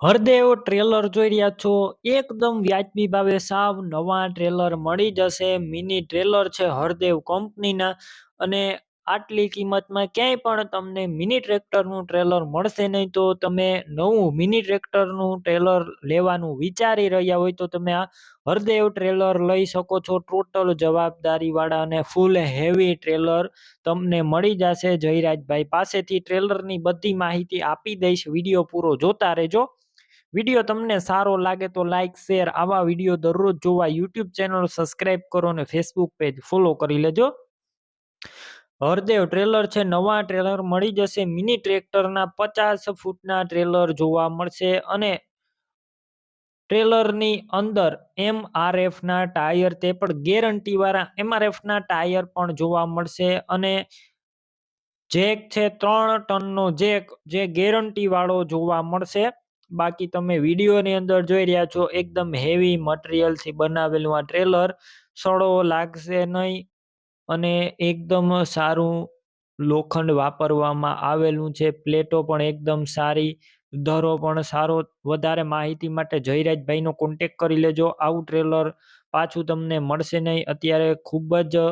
Hardev trailer જોઈ રહ્યા છો. એકદમ વ્યાજબી ભાવે સાવ નવા ટ્રેલર મળી જશે. મિની ટ્રેલર છે હરદેવ કંપનીના અને આટલી કિંમતમાં ક્યાંય પણ તમને મિની ટ્રેક્ટરનું ટ્રેલર મળશે નહીં તો તમે નવું મિની ટ્રેક્ટરનું ટ્રેલર લેવાનું વિચારી રહ્યા હોય તો તમે આ હરદેવ ટ્રેલર લઈ શકો છો. ટોટલ જવાબદારીવાળા અને ફૂલ હેવી ટ્રેલર તમને મળી જશે. જયરાજભાઈ પાસેથી ટ્રેલરની બધી માહિતી આપી દઈશ. વીડિયો પૂરો જોતા રહેજો. વીડિયો તમને સારો લાગે તો લાઇક શેર આવા વીડિયો દરરોજ જોવા યુટ્યુબ ચેનલ સબસ્ક્રાઇબ કરો અને ફેસબુક પેજ ફોલો કરી લેજો. હરદેવ ટ્રેલર છે, નવા ટ્રેલર મળી જશે. મિની ટ્રેક્ટરના પચાસ ફૂટના ટ્રેલર જોવા મળશે અને ટ્રેલરની અંદર એમ ના ટાયર તે પણ ગેરંટીવાળા એમઆરએફના ટાયર પણ જોવા મળશે અને જેક છે, ત્રણ ટનનો જેક જે ગેરંટીવાળો જોવા મળશે. બાકી તમે વિડીયોની અંદર જોઈ રહ્યા છો, એકદમ હેવી મટીરિયલથી બનાવેલું આ ટ્રેલર સડો લાગશે નહીં અને એકદમ સારું લોખંડ વાપરવામાં આવેલું છે. પ્લેટો પણ એકદમ સારી, દરો પણ સારો. વધારે માહિતી માટે જયરાજભાઈનો કોન્ટેક કરી લેજો. આવું ટ્રેલર પાછું તમને મળશે નહીં. અત્યારે ખૂબ જ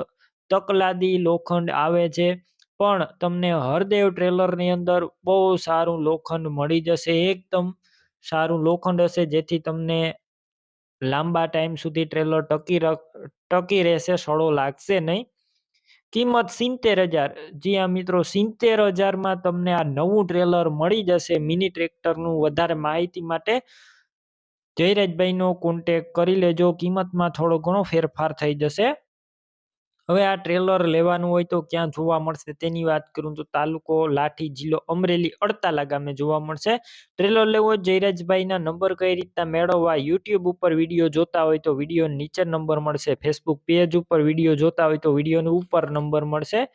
તકલાદી લોખંડ આવે છે. પણ તમને હરદેવ ટ્રેલરની અંદર બહુ સારું લોખંડ મળી જશે, એકદમ સારું લોખંડ હશે, જેથી તમને લાંબા ટાઈમ સુધી ટ્રેલર ટકી ટકી રહેશે, સડો લાગશે નહીં. કિંમત સિત્તેર હજાર, જી આ મિત્રો, સિત્તેર હજારમાં તમને આ નવું ટ્રેલર મળી જશે મિની ટ્રેક્ટરનું વધારે માહિતી માટે. જયરાજભાઈનો કોન્ટેક કરી લેજો, કિંમતમાં થોડો ઘણો ફેરફાર થઈ જશે. હવે આ ટ્રેલર લેવાનું હોય તો ક્યાં જોવા મળશે તેની વાત કરું તો તાલુકો લાઠી જિલ્લો અમરેલી અડતાલા ગામે જોવા મળશે. ટ્રેલર લેવો જયરાજભાઈના નંબર કઈ રીતના મેળવવા યુટ્યુબ ઉપર વીડિયો જોતા હોય તો વીડિયો નીચે નંબર મળશે. ફેસબુક પેજ ઉપર વીડિયો જોતા હોય તો વિડીયોનો ઉપર નંબર મળશે.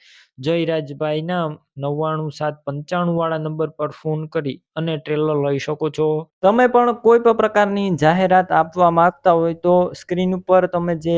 જયરાજભાઈના નવ્વાણું સાત પંચાણું વાળા નંબર પર ફોન કરી અને ટ્રેલર લઈ શકો છો. તમે પણ કોઈ પણ પ્રકારની જાહેરાત આપવા માંગતા હોય તો સ્ક્રીન ઉપર તમે જે